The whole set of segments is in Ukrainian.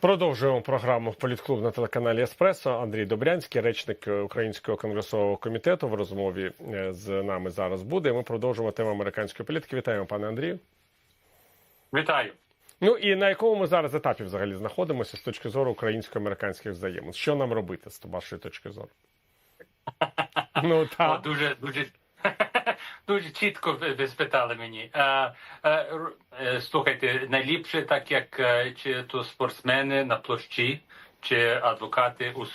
Продовжуємо програму Політклуб на телеканалі Еспресо. Андрій Добрянський, речник Українського конгресового комітету, в розмові е, з нами зараз буде. Ми продовжуємо тему американської політики. Вітаємо, пане Андрію. Вітаю. Ну і на якому ми зараз етапі взагалі знаходимося з точки зору українсько-американських взаємин? Що нам робити з вашої точки зору? Ну так. дуже дуже дуже чітко ви, спитали мені. Е, е, е, слухайте, найліпше, так як е, чи то спортсмени на площі, чи адвокати у,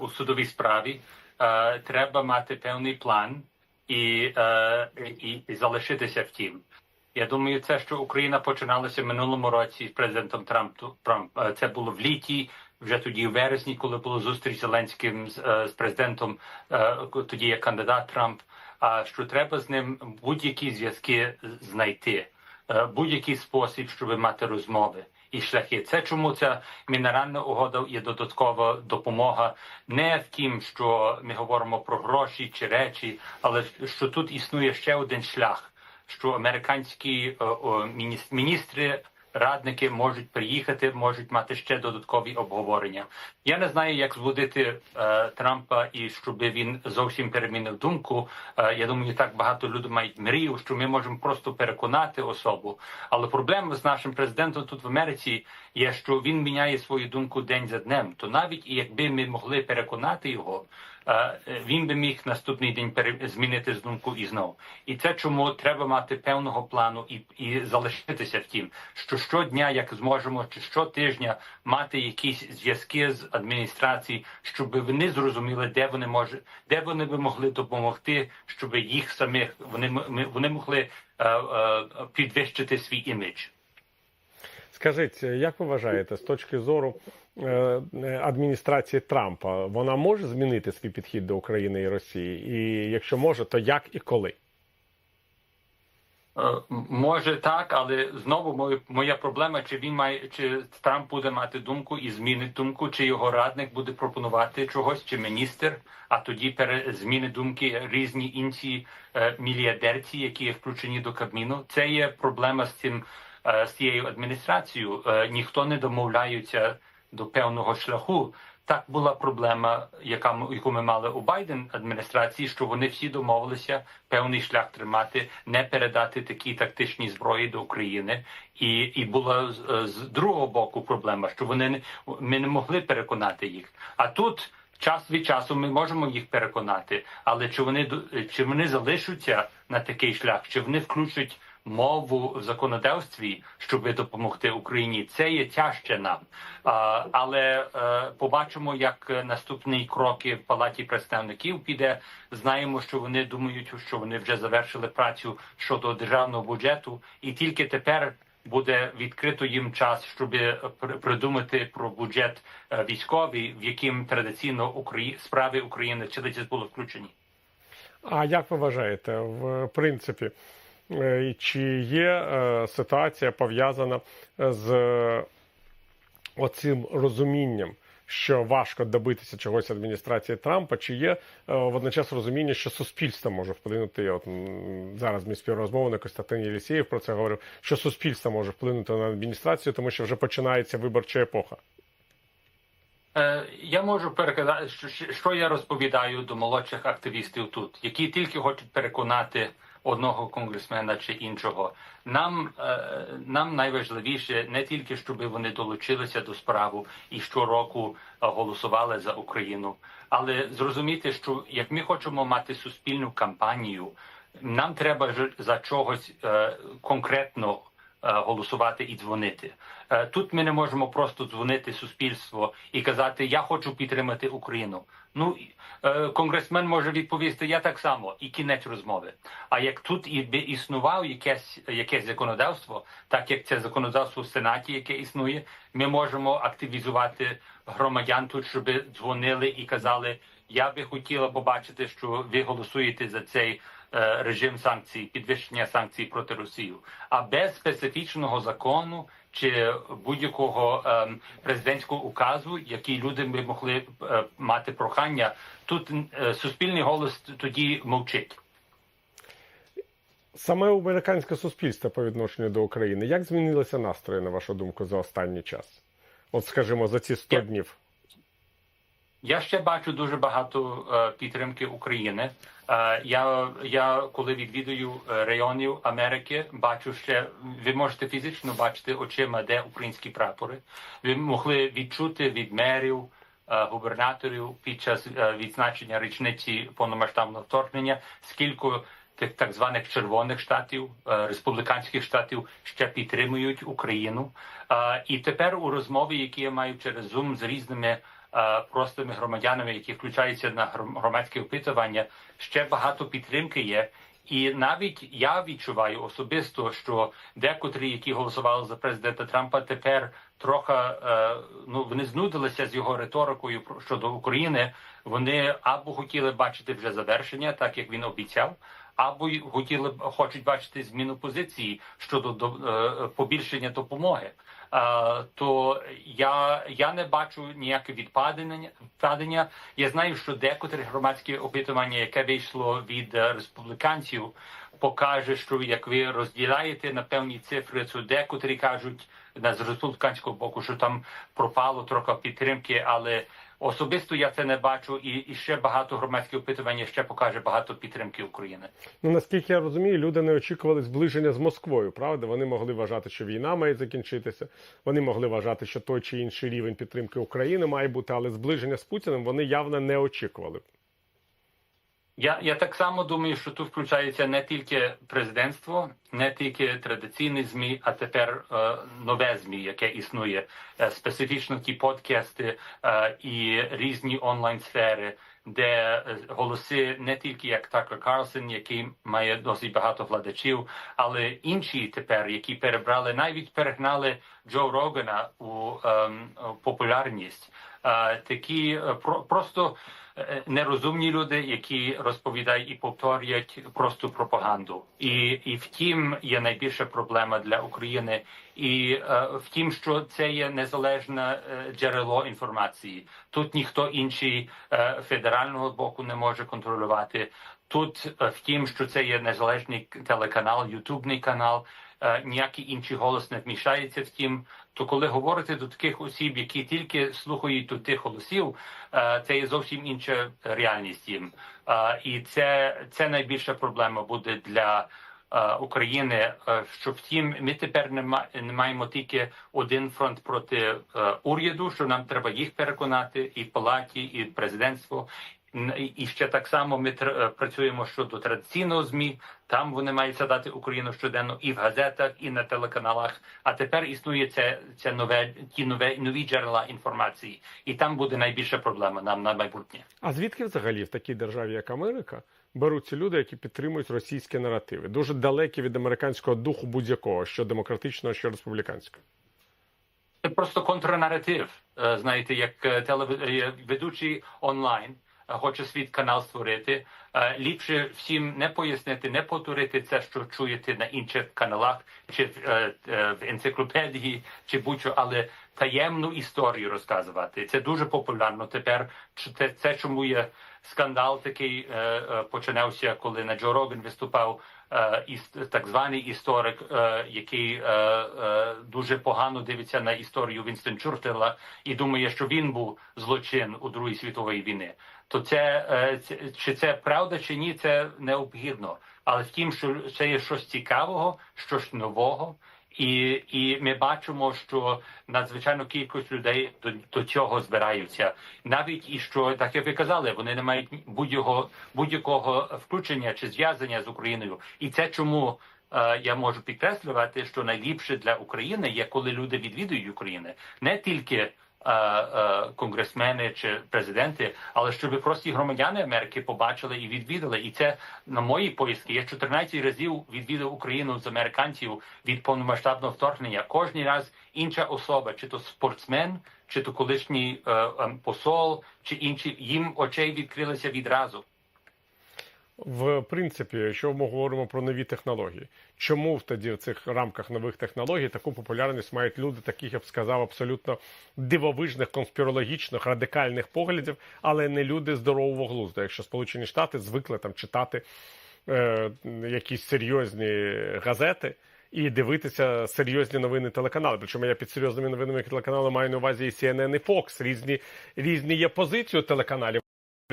у судовій справі, е, треба мати певний план і, е, і, і залишитися в тім. Я думаю, це, що Україна починалася в минулому році з президентом Трампом. Трамп. Е, Це було в літі, вже тоді, в вересні, коли було зустріч Зеленським з, е, з президентом, е, тоді як кандидат Трамп. А що треба з ним будь-які зв'язки знайти, е, будь-який спосіб, щоб мати розмови. І шляхи, це чому ця мінеральна угода є додаткова допомога не в тім, що ми говоримо про гроші чи речі, але що тут існує ще один шлях що американські е, міністри, радники можуть приїхати, можуть мати ще додаткові обговорення. Я не знаю, як збудити е, Трампа і щоб він зовсім перемінив думку. Е, я думаю, так багато людей мають мрію, що ми можемо просто переконати особу. Але проблема з нашим президентом тут в Америці є, що він міняє свою думку день за днем. То навіть і якби ми могли переконати його. Е, Він би міг наступний день змінити думку і знов. І це чому треба мати певного плану і, і залишитися в тім, що щодня, як зможемо, чи щотижня мати якісь зв'язки з адміністрації, щоб вони зрозуміли, де вони може, де вони би могли допомогти, щоб їх самих вони вони могли е, е, підвищити свій імідж. Скажіть, як ви вважаєте, з точки зору е, адміністрації Трампа, вона може змінити свій підхід до України і Росії? І якщо може, то як і коли? Е, Може так, але знову моя, проблема, чи він має, чи Трамп буде мати думку і змінить думку, чи його радник буде пропонувати чогось, чи міністр, а тоді пере, зміни думки різні інші е, мільярдерці, які є включені до Кабміну. Це є проблема з цим е, з цією адміністрацією. Е, ніхто не домовляється до певного шляху. Так була проблема, яка яку ми мали у Байден адміністрації, що вони всі домовилися певний шлях тримати, не передати такі тактичні зброї до України. І, і була з, з другого боку проблема, що вони не ми не могли переконати їх. А тут час від часу ми можемо їх переконати, але чи вони чи вони залишаться на такий шлях, чи вони включать мову в законодавстві, щоб допомогти Україні. Це є тяжче нам. Але е, побачимо, як е, наступні кроки в палаті представників піде. Знаємо, що вони думають, що вони вже завершили працю щодо державного бюджету, і тільки тепер. Буде відкрито їм час, щоб пр- придумати про бюджет е, військовий, в яким традиційно справи України чи було включені. А як ви вважаєте, в принципі, е, чи є е, ситуація пов'язана з е, оцим розумінням, що важко добитися чогось адміністрації Трампа, чи є е, водночас розуміння, що суспільство може вплинути? От зараз мій співрозмовник Костянтин Єлісєєв про це говорив, що суспільство може вплинути на адміністрацію, тому що вже починається виборча епоха. Е, Я можу переказати, що я розповідаю до молодших активістів тут, які тільки хочуть переконати одного конгресмена чи іншого. Нам, е, нам найважливіше не тільки, щоб вони долучилися до справу і щороку е, голосували за Україну, але зрозуміти, що як ми хочемо мати суспільну кампанію, нам треба за чогось е, конкретно голосувати і дзвонити. Е, Тут ми не можемо просто дзвонити суспільство і казати Я хочу підтримати Україну. Ну е, конгресмен може відповісти Я так само і кінець розмови. А як тут і би існував якесь якесь законодавство, так як це законодавство в Сенаті, яке існує, ми можемо активізувати громадян тут, щоб дзвонили і казали Я би хотіла побачити, що ви голосуєте за цей е, режим санкцій, підвищення санкцій проти Росії. А без специфічного закону чи будь-якого ем, президентського указу, який люди би могли е, мати прохання, тут е, суспільний голос тоді мовчить. Саме американське суспільство по відношенню до України. Як змінилися настрої, на вашу думку, за останній час? от скажімо, за ці 100 Я- днів? Я ще бачу дуже багато е, підтримки України. Е, я, я коли відвідую е, районів Америки, бачу ще ви можете фізично бачити очима, де українські прапори. Ви могли відчути від мерів, губернаторів під час відзначення річниці повномасштабного вторгнення, скільки тих так званих червоних штатів, республіканських штатів ще підтримують Україну. І тепер у розмові, які я маю через Zoom з різними простими громадянами, які включаються на гром- громадське опитування, ще багато підтримки є. І навіть я відчуваю особисто, що декотрі, які голосували за президента Трампа, тепер трохи е, ну вони знудилися з його риторикою щодо України. Вони або хотіли бачити вже завершення, так як він обіцяв, або хотіли б хочуть бачити зміну позиції щодо до, е, побільшення допомоги. Е, то я, я не бачу ніяке відпадення. відпадення. Я знаю, що декотрі громадське опитування, яке вийшло від е, республіканців, покаже, що як ви розділяєте на певні цифри, то декотрі кажуть на з республіканського боку, що там пропало трохи підтримки, але особисто я це не бачу, і, і ще багато громадських опитувань ще покаже багато підтримки України. Ну наскільки я розумію, люди не очікували зближення з Москвою. Правда, вони могли вважати, що війна має закінчитися. Вони могли вважати, що той чи інший рівень підтримки України має бути, але зближення з Путіним вони явно не очікували. Я, я так само думаю, що тут включається не тільки президентство, не тільки традиційні змі, а тепер е, нове змі, яке існує, е, специфічно ті подкасти е, і різні онлайн сфери, де е, голоси не тільки як Такер Карлсон, який має досить багато вкладачів, але інші тепер, які перебрали, навіть перегнали Джо Рогана у ем, популярність. Такі е, про, просто е, нерозумні люди, які розповідають і повторюють просто пропаганду. І, і втім є найбільша проблема для України, і е, втім, що це є незалежне джерело інформації. Тут ніхто інший федерального боку не може контролювати. Тут втім, що це є незалежний телеканал, ютубний канал. Е, Ніякий інший голос не вмішається в тім, то коли говорити до таких осіб, які тільки слухають до тих голосів, е, це є зовсім інша реальність їм. Е, І це, це найбільша проблема буде для України. Що втім, ми тепер не маємо тільки один фронт проти уряду, що нам треба їх переконати і в палаті, і президентство. І- ще так само ми е, працюємо щодо традиційного змі. Там вони мають задати Україну щоденно і в газетах, і на телеканалах. А тепер існує це, це нове ті нове нові джерела інформації, і там буде найбільша проблема нам на майбутнє. А звідки взагалі в такій державі, як Америка, беруться люди, які підтримують російські наративи, дуже далекі від американського духу будь-якого, що демократичного, що республіканського? Це просто контрнаратив. Е, Знаєте, як е, телев- ведучий онлайн хоче свій канал створити. е, Ліпше всім не пояснити, не повторити це, що чуєте на інших каналах, чи в, е, е, енциклопедії, чи будь-що, але таємну історію розказувати. Це дуже популярно тепер. Це, це чому є скандал такий е, е, починався, коли на Джо Роган виступав е, так званий історик, е, який е, е, дуже погано дивиться на історію Вінстон Чурчилла і думає, що він був злочин у Другій світової війни. То е, це чи це правда, чи ні, це необхідно. Але втім, що це є щось цікавого, щось нового. І, і ми бачимо, що надзвичайно кількість людей до, до цього збираються. Навіть і що, так як ви казали, вони не мають будь-якого будь-якого включення чи зв'язання з Україною. І це чому е, я можу підкреслювати, що найліпше для України є, коли люди відвідують Україну, не тільки. Е, е, Конгресмени чи президенти, але щоб прості громадяни Америки побачили і відвідали. І це на мої поїздки. Я 14 разів відвідав Україну з американців від повномасштабного вторгнення. Кожний раз інша особа, чи то спортсмен, чи то колишній е, ем, посол, чи інші їм очей відкрилися відразу. В принципі, якщо ми говоримо про нові технології, чому в тоді в цих рамках нових технологій таку популярність мають люди, таких я б сказав, абсолютно дивовижних, конспірологічних, радикальних поглядів, але не люди здорового глузду. Якщо Сполучені Штати звикли там читати е, якісь серйозні газети. і дивитися серйозні новини телеканали. Причому я під серйозними новинами телеканалу маю на увазі і CNN, і Fox. Різні різні є позиції телеканалів.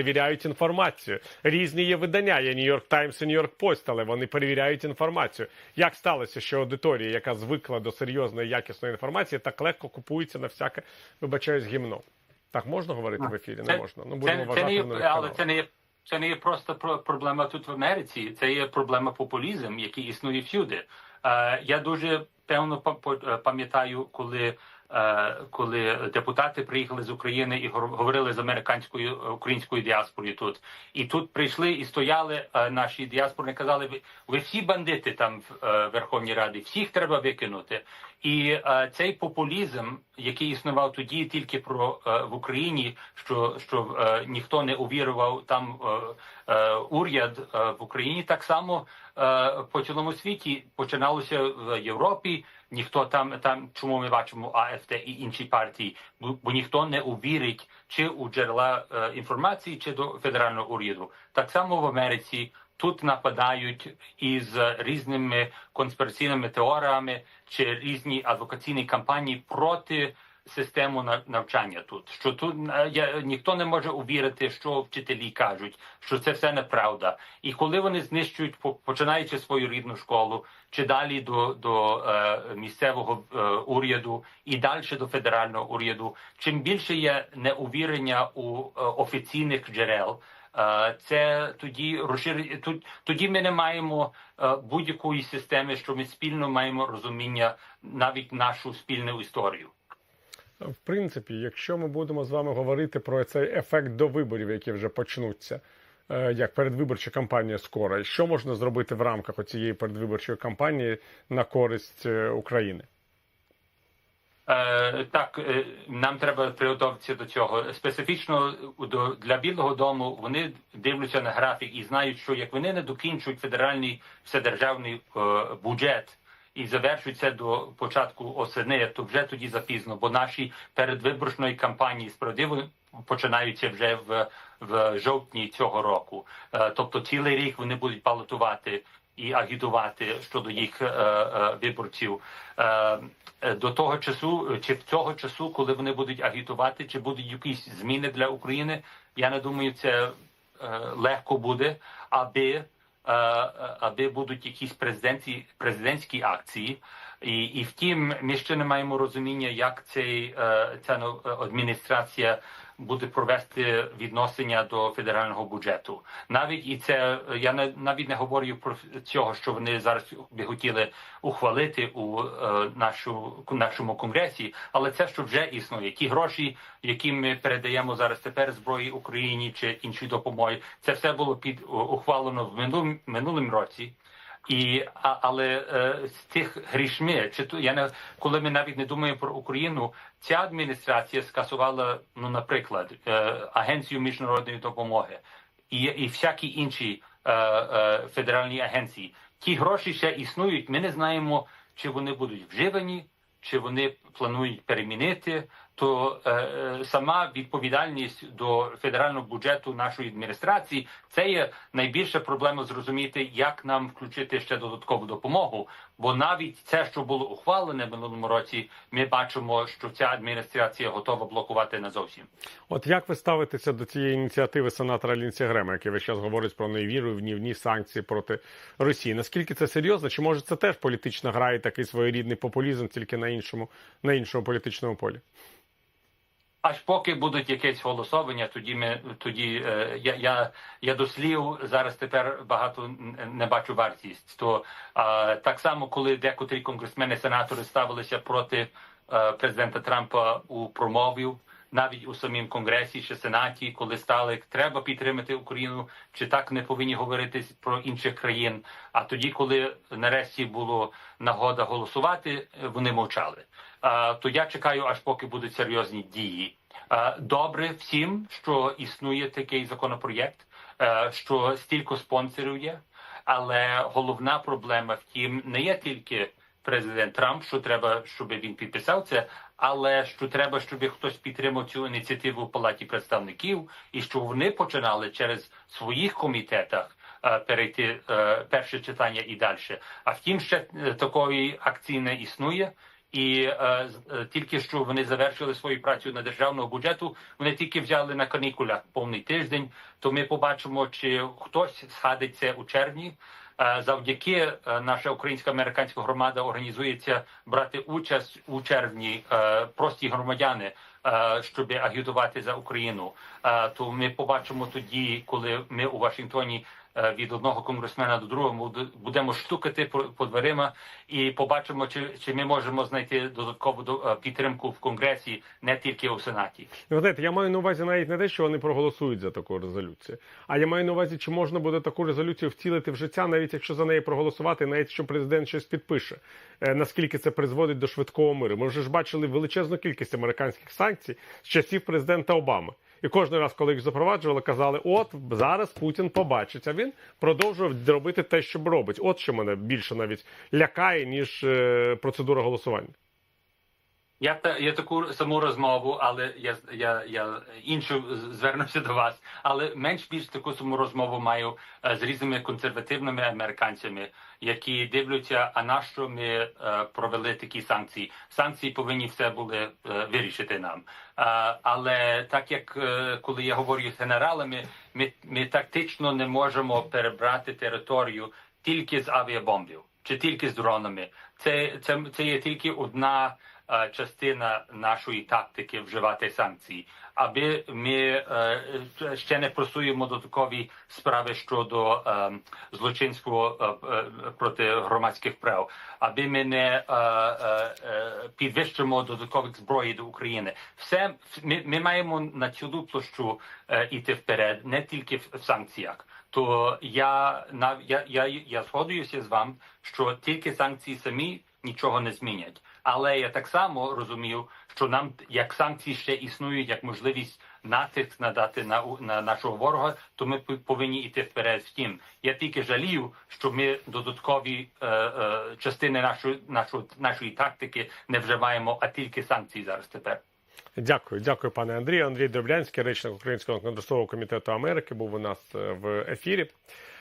Перевіряють інформацію. Різні є видання. Є Нью-Йорк Таймс і Нью-Йорк Пост, але вони перевіряють інформацію. Як сталося, що аудиторія, яка звикла до серйозної якісної інформації, так легко купується на всяке, вибачаюсь, гімно. Так можна говорити в ефірі? Не можна. Ну будемо Це, це не є, але каналів. це не є. Це не є просто проблема тут в Америці, це є проблема популізм, який існує всюди. Е, я дуже певно е, пам'ятаю, коли, коли депутати приїхали з України і говорили з американською е, українською діаспорою тут. І тут прийшли і стояли е, наші діаспори, казали: ви, всі бандити там в е, Верховній Раді, всіх треба викинути. І е, цей популізм, який існував тоді, тільки про е, в Україні, що що е, ніхто не увірував там е, е, уряд е, в Україні, так само е, по цілому світі починалося в Європі. Ніхто там там, чому ми бачимо АФТ і інші партії, бо, бо ніхто не увірить чи у джерела е, інформації, чи до федерального уряду. Так само в Америці тут нападають із різними конспіраційними теоріями чи різні адвокаційні кампанії проти систему на- навчання тут. Що тут е, я, ніхто не може увірити, що вчителі кажуть, що це все неправда. І коли вони знищують, починаючи свою рідну школу, чи далі до, до е, місцевого е, уряду і далі до федерального уряду, чим більше є неувірення у е, офіційних джерел. Це тоді розширює. Тоді ми не маємо е, будь-якої системи, що ми спільно маємо розуміння навіть нашу спільну історію. В принципі, якщо ми будемо з вами говорити про цей ефект до виборів, які вже почнуться, е, як передвиборча кампанія скоро, що можна зробити в рамках цієї передвиборчої кампанії на користь е, України? Е, так, е, нам треба приготуватися до цього. Специфічно для Білого Дому вони дивляться на графік і знають, що як вони не докінчують федеральний вседержавний е, бюджет і завершують до початку осени, то вже тоді запізно, бо наші передвиборчої кампанії справедливо починаються вже в, в жовтні цього року. Тобто цілий рік вони будуть балотувати і агітувати щодо їх е, е, виборців. Е, до того часу, чи в цього часу, коли вони будуть агітувати, чи будуть якісь зміни для України, я не думаю, це легко буде, аби, аби будуть якісь президентські, президентські акції. І, і втім, ми ще не маємо розуміння, як цей, ця нов- адміністрація буде провести відношення до федерального бюджету. Навіть і це я не навіть не говорю про цього, що вони зараз би хотіли ухвалити у е, нашу нашому конгресі, але це що вже існує. Ті гроші, які ми передаємо зараз тепер зброї Україні чи інші допомоги, це все було під ухвалено в минулому минулому році. І а, але е, з тих грішми, чи то я не коли ми навіть не думаємо про Україну, ця адміністрація скасувала, ну наприклад, е, агенцію міжнародної допомоги і, і всякі інші е, е, федеральні агенції. Ті гроші ще існують. Ми не знаємо, чи вони будуть вживані, чи вони планують перемінити. То е, е, сама відповідальність до федерального бюджету нашої адміністрації це є найбільша проблема зрозуміти, як нам включити ще додаткову допомогу. Бо навіть це, що було ухвалене в минулому році, ми бачимо, що ця адміністрація готова блокувати назовсім. От як ви ставитеся до цієї ініціативи сенатора Лінсі Грема, який весь час говорить про невіру, гнівні санкції проти Росії? Наскільки це серйозно? Чи може це теж політична гра і такий своєрідний популізм, тільки на іншому на іншому політичному полі? Аж поки будуть якесь голосування, тоді ми тоді е, я, я, я до слів зараз тепер багато не бачу вартість. То е, так само, коли декотрі конгресмени, сенатори ставилися проти е, президента Трампа у промові, навіть у самім конгресі чи сенаті, коли стали треба підтримати Україну, чи так не повинні говорити про інших країн. А тоді, коли нарешті було нагода голосувати, вони мовчали. То я чекаю, аж поки будуть серйозні дії. Добре всім, що існує такий законопроєкт, е, що стільки спонсорів є, але головна проблема в тім не є тільки президент Трамп, що треба, щоб він підписав це, але що треба, щоб хтось підтримав цю ініціативу в палаті представників, і щоб вони починали через своїх комітетах е, перейти е, перше читання і далі. А втім, ще такої акції не існує. І е, е, тільки що вони завершили свою працю на державного бюджету. Вони тільки взяли на канікулях повний тиждень. То ми побачимо, чи хтось схадиться у червні. Е, Завдяки е, наша українська американська громада організується брати участь у червні прості громадяни, щоб агітувати за Україну. То ми побачимо тоді, коли ми у Вашингтоні від одного конгресмена до другого будемо штукати по, дверима і побачимо, чи, чи ми можемо знайти додаткову до- е, підтримку в конгресі, не тільки у сенаті. Ви знаєте, я маю на увазі навіть не те, що вони проголосують за таку резолюцію, а я маю на увазі, чи можна буде таку резолюцію втілити в життя, навіть якщо за неї проголосувати, навіть якщо президент щось підпише. Е, Наскільки це призводить до швидкого миру? Ми вже ж бачили величезну кількість американських санкцій з часів президента Обами. І кожен раз, коли їх запроваджували, казали: от зараз Путін побачить. А він продовжував робити те, що робить. От що мене більше навіть лякає, ніж е, процедура голосування. Я та я таку саму розмову, але я я, я іншу звернувся до вас. Але менш більш таку саму розмову маю е, з різними консервативними американцями, які дивляться, а на що ми е, провели такі санкції. Санкції повинні все були е, вирішити нам. Але так як коли я говорю з генералами, ми, ми тактично не можемо перебрати територію тільки з авіабомбів чи тільки з дронами. Це, це, це є тільки одна частина нашої тактики вживати санкції, аби ми е, ще не просуємо додаткові справи щодо е, злочинства е, е, проти громадських прав, аби ми не е, е, е, підвищимо додаткових зброї до України. Все ми, ми маємо на цілу площу е, іти вперед, не тільки в, санкціях. То я я, я, я згодуюся з вами, що тільки санкції самі нічого не змінять. Але я так само розумію, що нам як санкції ще існують як можливість натиск надати на на нашого ворога, то ми пов- повинні йти вперед. Втім, я тільки жалію, що ми додаткові е, е, частини нашої нашої нашої тактики не вживаємо, а тільки санкції зараз тепер. Дякую, дякую, пане Андрію. Андрій Дроблянський, речник Українського конгресового комітету Америки, був у нас е, в ефірі.